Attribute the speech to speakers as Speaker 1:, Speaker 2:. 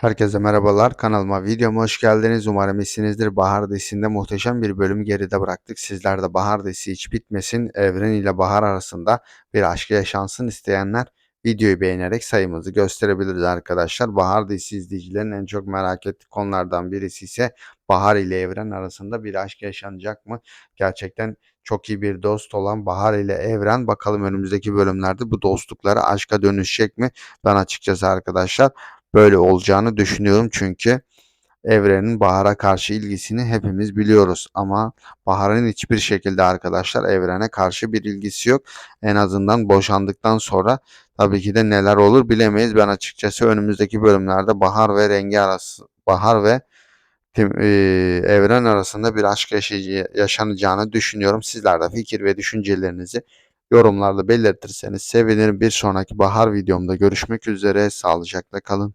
Speaker 1: Herkese merhabalar. Kanalıma, videoma hoş geldiniz. Umarım iyisinizdir. Bahar dizisinde muhteşem bir bölüm geride bıraktık. Sizler de Bahar dizisi hiç bitmesin, Evren ile Bahar arasında bir aşk yaşansın isteyenler videoyu beğenerek sayımızı gösterebiliriz arkadaşlar. Bahar dizisi izleyicilerin en çok merak ettiği konulardan birisi ise Bahar ile Evren arasında bir aşk yaşanacak mı? Gerçekten çok iyi bir dost olan Bahar ile Evren bakalım önümüzdeki bölümlerde bu dostlukları aşka dönüşecek mi? Ben açıkçası arkadaşlar böyle olacağını düşünüyorum çünkü Evren'in Bahar'a karşı ilgisini hepimiz biliyoruz ama Bahar'ın hiçbir şekilde arkadaşlar Evren'e karşı bir ilgisi yok. En azından boşandıktan sonra tabii ki de neler olur bilemeyiz. Ben açıkçası önümüzdeki bölümlerde Bahar ve Rengi arası Bahar ve Tim- eee, Evren arasında bir aşk yaşayıcı- yaşanacağını düşünüyorum. Sizler de fikir ve düşüncelerinizi yorumlarda belirtirseniz sevinirim. Bir sonraki bahar videomda görüşmek üzere. Sağlıcakla kalın.